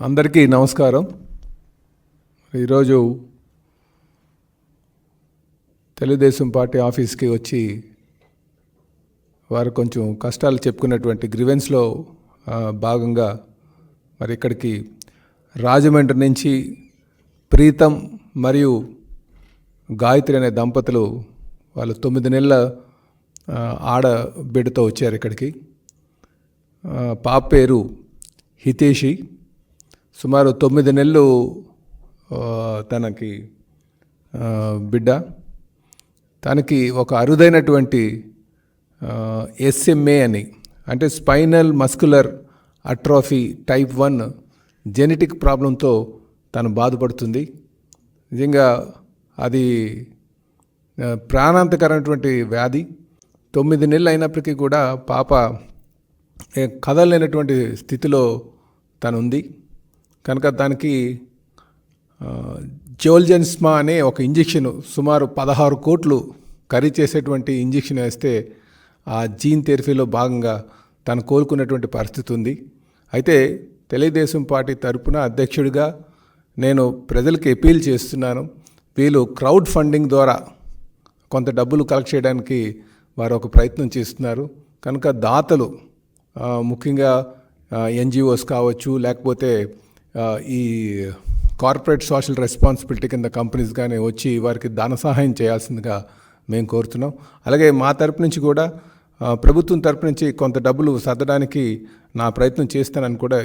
అందరికీ నమస్కారం. ఈరోజు తెలుగుదేశం పార్టీ ఆఫీస్కి వచ్చి వారు కొంచెం కష్టాలు చెప్పుకున్నటువంటి గ్రివెన్స్లో భాగంగా మరి ఇక్కడికి రాజమండ్రి నుంచి ప్రీతం మరియు గాయత్రి అనే దంపతులు వాళ్ళు తొమ్మిది నెలల ఆడబిడ్డతో ఆడ బిడ్డతో వచ్చారు ఇక్కడికి. పాప పేరు హితేషి. సుమారు తొమ్మిది నెలలు తనకి బిడ్డ. తనకి ఒక అరుదైనటువంటి ఎస్ఎంఏ అని అంటే spinal muscular atrophy type one genetic ప్రాబ్లంతో తను బాధపడుతుంది. నిజంగా అది ప్రాణాంతకరమైనటువంటి వ్యాధి. తొమ్మిది నెలలు అయినప్పటికీ కూడా పాప ఏ, కదలలేనటువంటి స్థితిలో తను ఉంది కనుక దానికి జోల్జెన్స్మా అనే ఒక ఇంజెక్షన్ సుమారు పదహారు కోట్లు ఖరీదు చేసేటువంటి ఇంజెక్షన్ వేస్తే ఆ జీన్ థెరపీలో భాగంగా తను కోలుకున్నటువంటి పరిస్థితి ఉంది. అయితే తెలుగుదేశం పార్టీ తరపున అధ్యక్షుడిగా నేను ప్రజలకు అపీల్ చేస్తున్నాను. వీళ్ళు క్రౌడ్ ఫండింగ్ ద్వారా కొంత డబ్బులు కలెక్ట్ చేయడానికి వారు ఒక ప్రయత్నం చేస్తున్నారు. కనుక దాతలు ముఖ్యంగా ఎన్జిఓస్ కావచ్చు లేకపోతే ఈ కార్పొరేట్ సోషల్ రెస్పాన్సిబిలిటీ కింద కంపెనీస్ కానీ వచ్చి వారికి ధన సహాయం చేయాల్సిందిగా మేము కోరుతున్నాం. అలాగే మా తరపు నుంచి కూడా ప్రభుత్వం తరపు నుంచి కొంత డబ్బులు సర్దడానికి నా ప్రయత్నం చేస్తానని కూడా